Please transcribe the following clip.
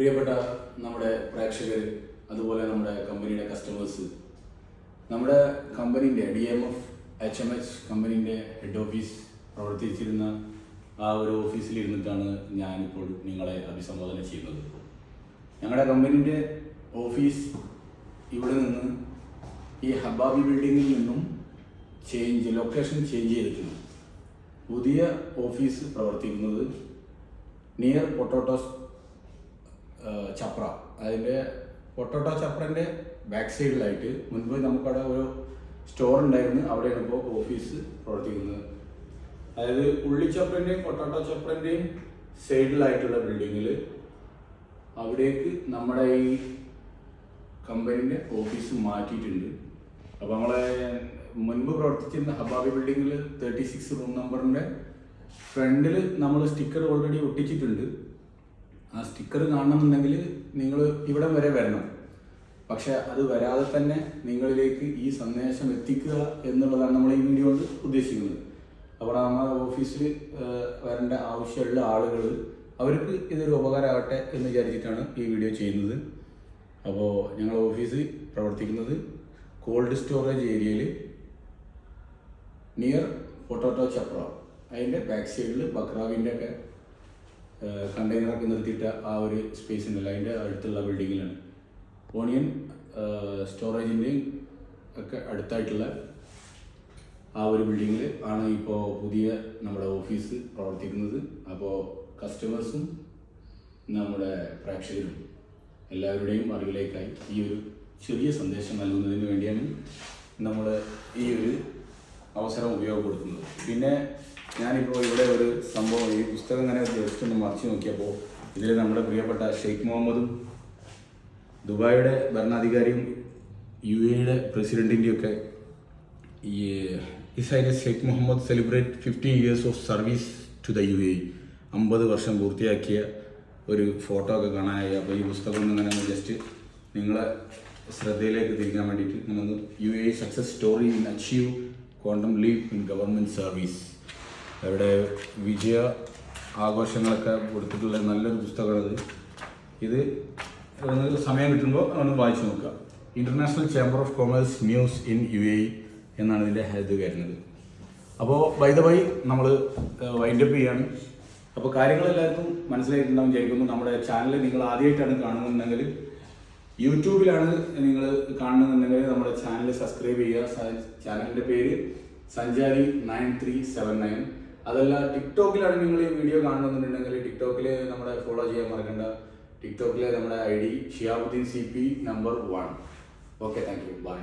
പ്രിയപ്പെട്ട നമ്മുടെ പ്രേക്ഷകർ അതുപോലെ നമ്മുടെ കമ്പനിയുടെ കസ്റ്റമേഴ്സ് നമ്മുടെ കമ്പനീന്റെ D M F H M H കമ്പനീന്റെ head office പ്രവർത്തിച്ചിരുന്ന ആ ഒരു ഓഫീസിൽ ഇരുന്നിട്ടാണ് ഞാനിപ്പോൾ നിങ്ങളെ അഭിസംബോധന ചെയ്യുന്നത്. ഞങ്ങളുടെ കമ്പനീന്റെ ഓഫീസ് ഇവിടെ നിന്ന് ഈ ഹബാബി ബിൽഡിങ്ങിൽ നിന്നും ചേഞ്ച് ലൊക്കേഷൻ ചേഞ്ച് ചെയ്തിട്ടുണ്ട്. പുതിയ ഓഫീസ് പ്രവർത്തിക്കുന്നത് നിയർ പൊട്ടോട്ടോസ് ചപ്ര. അതിന്റെ പൊട്ടോട്ടോ ചപ്രന്റെ ബാക്ക് സൈഡിലായിട്ട് മുൻപ് നമുക്കവിടെ ഒരു സ്റ്റോർ ഉണ്ടായിരുന്നു. അവിടെയാണ് ഇപ്പോൾ ഓഫീസ് പ്രവർത്തിക്കുന്നത്. അതായത് ഉള്ളിച്ചപ്രന്റെയും പൊട്ടോട്ടോ ചപ്രന്റെയും സൈഡിലായിട്ടുള്ള ബിൽഡിങ്ങിൽ അവിടേക്ക് നമ്മുടെ ഈ കമ്പനീന്റെ ഓഫീസ് മാറ്റിയിട്ടുണ്ട്. അപ്പോൾ നമ്മളെ മുൻപ് പ്രവർത്തിച്ചിരുന്ന ഹബാബി ബിൽഡിങ്ങിൽ തേർട്ടി സിക്സ് റൂം നമ്പറിന്റെ ഫ്രണ്ടിൽ നമ്മൾ സ്റ്റിക്കർ ഓൾറെഡി ഒട്ടിച്ചിട്ടുണ്ട്. ആ സ്റ്റിക്കർ കാണണമെന്നുണ്ടെങ്കിൽ നിങ്ങൾ ഇവിടെ വരെ വരണം. പക്ഷെ അത് വരാതെ തന്നെ നിങ്ങളിലേക്ക് ഈ സന്ദേശം എത്തിക്കുക എന്നുള്ളതാണ് നമ്മൾ ഈ വീഡിയോ കൊണ്ട് ഉദ്ദേശിക്കുന്നത്. അപ്പോൾ നമ്മുടെ ഓഫീസിൽ വരേണ്ട ആവശ്യമുള്ള ആളുകൾ അവർക്ക് ഇതൊരു ഉപകാരമാകട്ടെ എന്ന് വിചാരിച്ചിട്ടാണ് ഈ വീഡിയോ ചെയ്യുന്നത്. അപ്പോൾ ഞങ്ങൾ ഓഫീസ് പ്രവർത്തിക്കുന്നത് കോൾഡ് സ്റ്റോറേജ് ഏരിയയിൽ നിയർ പൊട്ടോട്ടോ ചപ്ര. അതിന്റെ ബാക്ക് സൈഡിൽ ബക്രാവിന്റെ ഒക്കെ കണ്ടെയ്നറൊക്കെ നിർത്തിയിട്ട് ആ ഒരു സ്പേസ് ഉണ്ടല്ലോ. അതിന്റെ അടുത്തുള്ള ബിൽഡിങ്ങിലാണ് ഓണിയൻ സ്റ്റോറേജിന്റെയും ഒക്കെ അടുത്തായിട്ടുള്ള ആ ഒരു ബിൽഡിങ്ങിൽ ആണ് ഇപ്പോൾ പുതിയ നമ്മുടെ ഓഫീസ് പ്രവർത്തിക്കുന്നത്. അപ്പോൾ കസ്റ്റമേഴ്സും നമ്മുടെ പ്രേക്ഷകരും എല്ലാവരുടെയും അറിവിലേക്കായി ഈ ഒരു ചെറിയ സന്ദേശം നൽകുന്നതിന് വേണ്ടിയാണ് നമ്മൾ ഈ ഒരു അവസരം ഉപയോഗപ്പെടുത്തുന്നത്. പിന്നെ ഞാനിപ്പോൾ ഇവിടെ ഒരു സംഭവം ഈ പുസ്തകം ഇങ്ങനെ ജസ്റ്റ് ഒന്ന് മറിച്ച് നോക്കിയപ്പോൾ ഇതിൽ നമ്മുടെ പ്രിയപ്പെട്ട ഷെയ്ഖ് മുഹമ്മദും ദുബായിയുടെ ഭരണാധികാരിയും യു എയുടെ പ്രസിഡന്റിന്റെയൊക്കെ ഈ ഇസൈലെ Sheikh Mohammed celebrate fifty years of service to the U A അമ്പത് വർഷം പൂർത്തിയാക്കിയ ഒരു ഫോട്ടോ ഒക്കെ കാണാനായി. അപ്പോൾ ഈ പുസ്തകം ഇങ്ങനെ ജസ്റ്റ് നിങ്ങളെ ശ്രദ്ധയിലേക്ക് തിരിക്കാൻ വേണ്ടിയിട്ട് നമുക്ക് U A success story in achieve quantum leap in government service അവിടെ വിജയ ആഘോഷങ്ങളൊക്കെ കൊടുത്തിട്ടുള്ള നല്ലൊരു പുസ്തകമാണത് ഇത്. സമയം കിട്ടുമ്പോൾ ഒന്ന് വായിച്ചു നോക്കുക international chamber of commerce news in U A എന്നാണ് ഇതിന്റെ ഹെഡ് വരുന്നത്. അപ്പോൾ ബൈ ദ ബൈ നമ്മൾ വൈൻഡപ്പ് ചെയ്യാണ്. അപ്പോൾ കാര്യങ്ങൾ എല്ലാവർക്കും മനസ്സിലായിട്ടുണ്ടാവും വിചാരിക്കുന്നു. നമ്മുടെ ചാനൽ നിങ്ങൾ ആദ്യമായിട്ടാണ് കാണുന്നുണ്ടെങ്കിൽ യൂട്യൂബിലാണ് നിങ്ങൾ കാണുന്നുണ്ടെങ്കിൽ നമ്മുടെ ചാനൽ സബ്സ്ക്രൈബ് ചെയ്യുക. ചാനലിന്റെ പേര് സഞ്ചാരി നയൻ ത്രീ സെവൻ നയൻ. അതല്ല ടിക്ടോക്കിലാണ് നിങ്ങൾ ഈ വീഡിയോ കാണുന്നുണ്ടെങ്കിൽ ടിക്ടോക്കിൽ നമ്മുടെ ഫോളോ ചെയ്യാൻ മറക്കണ്ട. ടിക്ടോക്കിലെ നമ്മുടെ I D Shiyabuddin C P number one okay thank you bye